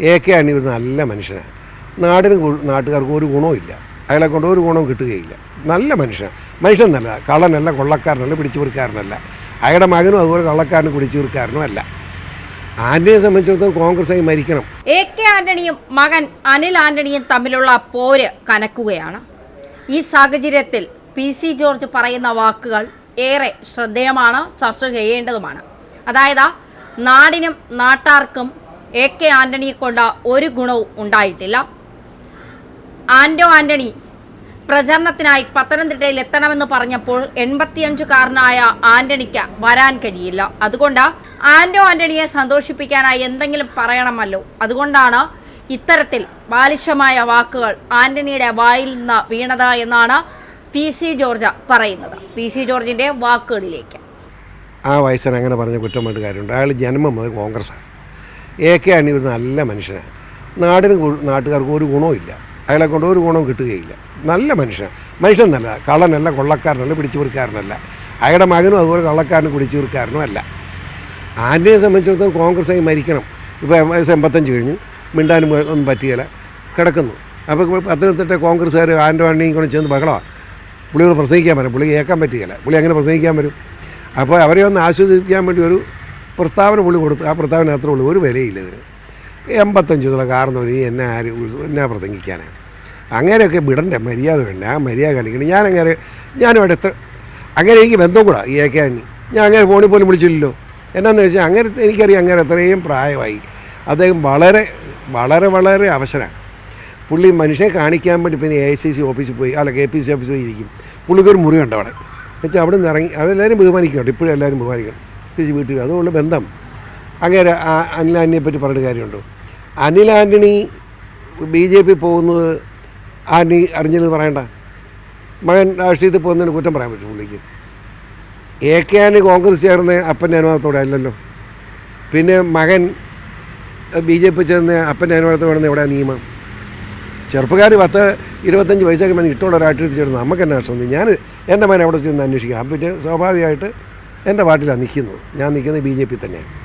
A K Antony ഒരു നല്ല മനുഷ്യനാണ്. നാടിന് നാട്ടുകാർക്ക് ഒരു ഗുണവുമില്ല അയാളെ കൊണ്ട് ഒരു ഗുണവും കിട്ടുകയില്ല. നല്ല മനുഷ്യനാണ്. മനുഷ്യൻ നല്ല കള്ളനല്ല കൊള്ളക്കാരനല്ല പിടിച്ചുപറിക്കാരനല്ല. അയാളുടെ മകനും അതുപോലെ കള്ളക്കാരനും പിടിച്ചുപറിക്കാരനും അല്ല. ആന്റണിയെ സംബന്ധിച്ചിടത്തോളം കോൺഗ്രസ് ആയി മരിക്കണം. എ കെ ആന്റണിയും മകൻ അനിൽ ആന്റണിയും തമ്മിലുള്ള പോര് കനക്കുകയാണ്. ഈ സാഹചര്യത്തിൽ പി സി ജോർജ് പറയുന്ന വാക്കുകൾ ഏറെ ശ്രദ്ധേയമാണ് ചർച്ച ചെയ്യേണ്ടതുമാണ്. അതായത് നാടിനും നാട്ടാർക്കും എ കെ ആന്റണിയെ കൊണ്ട് ഒരു ഗുണവും ഉണ്ടായിട്ടില്ല. ആന്റോ ആന്റണി പ്രചരണത്തിനായി പത്തനംതിട്ടയിൽ എത്തണമെന്ന് പറഞ്ഞപ്പോൾ എൺപത്തിയഞ്ചുകാരനായ ആന്റണിക്ക് വരാൻ കഴിയില്ല. അതുകൊണ്ട് ആന്റോ ആന്റണിയെ സന്തോഷിപ്പിക്കാനായി എന്തെങ്കിലും പറയണമല്ലോ. അതുകൊണ്ടാണ് ഇത്തരത്തിൽ ബാലിശമായ വാക്കുകൾ ആന്റണിയുടെ വായിൽ നിന്ന് വീണത് എന്നാണ് പി സി ജോർജ് പറയുന്നത്. പി സി ജോർജിന്റെ വാക്കുകളിലേക്ക്. ആ വയസ്സൻ അങ്ങനെ പറഞ്ഞ കുറ്റമായിട്ട് കാര്യമുണ്ട്. അയാൾ ജന്മം മുതൽ കോൺഗ്രസ്സാണ്. എ കെ ആന്റണി ഒരു നല്ല മനുഷ്യനാണ്. നാടിന് നാട്ടുകാർക്ക് ഒരു ഗുണവും ഇല്ല. അയാളെ കൊണ്ട് ഒരു ഗുണവും കിട്ടുകയില്ല. നല്ല മനുഷ്യനാണ്. മനുഷ്യൻ നല്ല കള്ളനല്ല കൊള്ളക്കാരനല്ല പിടിച്ചുപറിക്കാരനല്ല. അയാളുടെ മകനും അതുപോലെ കള്ളക്കാരനും പിടിച്ചുപറിക്കാരനും അല്ല. ആന്റണിയെ സംബന്ധിച്ചിടത്തോളം കോൺഗ്രസ് ആയി മരിക്കണം. ഇപ്പോൾ വയസ്സ് എൺപത്തഞ്ച് കഴിഞ്ഞു. മിണ്ടാനും ഒന്നും പറ്റുകയില്ല കിടക്കുന്നു. അപ്പോൾ പത്തനംതിട്ട കോൺഗ്രസ്സുകാർ ആന്റോ ആന്റണിയും കൊണ്ട് ചെന്ന് ബഹളമാണ്. പുള്ളിയോട് പ്രസംഗിക്കാൻ പറ്റും പുള്ളി കേൾക്കാൻ പറ്റുകയില്ല പുള്ളി അങ്ങനെ പ്രസംഗിക്കാൻ വരും. അപ്പോൾ അവരെ ഒന്ന് ആശ്വസിപ്പിക്കാൻ വേണ്ടി ഒരു പ്രസ്താവന പുള്ളി കൊടുത്തു ആ പ്രസ്താവന അത്ര ഉള്ളൂ ഒരു വിലയില്ല ഇതിന്. എൺപത്തഞ്ച് ദിവസം കാർന്നവന് ഇനി എന്നെ ആര് എന്നാ പ്രസംഗിക്കാനാണ് അങ്ങനെയൊക്കെ വിടണ്ട മര്യാദ വേണ്ട ആ മര്യാദ കാണിക്കണം. ഞാൻ അങ്ങനെ ഞാനും അവിടെ എത്ര അങ്ങനെ എനിക്ക് ബന്ധം കൂടാ ഈ ഏക്കാൻ ഞാൻ അങ്ങനെ ഫോണിൽ പോലും വിളിച്ചില്ലല്ലോ. എന്നാന്ന് വെച്ചാൽ അങ്ങനെ എനിക്കറിയാം അങ്ങനെ അത്രയും പ്രായമായി. അദ്ദേഹം വളരെ വളരെ വളരെ അവശനാണ്. പുള്ളി മനുഷ്യനെ കാണിക്കാൻ വേണ്ടി പിന്നെ എ ഐ സി സി ഓഫീസിൽ പോയി അല്ല കെ പി സി ഓഫീസിൽ പോയി ഇരിക്കും. പുള്ളിക്കൊരു മുറിയുണ്ട് അവിടെ എന്നുവെച്ചാൽ അവിടെ നിന്ന് ഇറങ്ങി അവരെല്ലാവരും ബഹുമാനിക്കുന്നുണ്ട് ഇപ്പോഴും എല്ലാവരും ബഹുമാനിക്കണം തിരിച്ച് വീട്ടിൽ അതുകൊണ്ട് ബന്ധം. അങ്ങനെ ആ അനിൽ ആന്റണിയെ പറ്റി പറഞ്ഞിട്ട് കാര്യമുണ്ടോ? Anil Antony B J P പോകുന്നത് ആന്റണി അറിഞ്ഞെന്ന് പറയണ്ട. മകൻ രാഷ്ട്രീയത്തിൽ പോകുന്നതിന് കുറ്റം പറയാൻ പറ്റും പുള്ളിക്ക്. എ കെ ആന്റണി കോൺഗ്രസ് ചേർന്ന് അപ്പന്റെ അനുവാദത്തോടെ അല്ലല്ലോ. പിന്നെ മകൻ ബി ജെ പി ചേർന്ന് അപ്പന്റെ അനുവാദത്തോടെ വേണമെന്ന് എവിടെ നിയമം? ചെറുപ്പക്കാർ പത്ത് ഇരുപത്തഞ്ച് വയസ്സൊക്കെ വേണം ഇട്ടുള്ള രാഷ്ട്രീയത്തിൽ ചേർന്ന്. നമുക്ക് പ്രശ്നം? ഞാൻ എന്റെ മകൻ എവിടെ ചെന്ന് അന്വേഷിക്കാം. പിന്നെ സ്വാഭാവികമായിട്ട് എന്റെ പാർട്ടിയിലാണ് നിൽക്കുന്നത് ഞാൻ നിൽക്കുന്നത് ബി ജെ പി തന്നെയാണ്.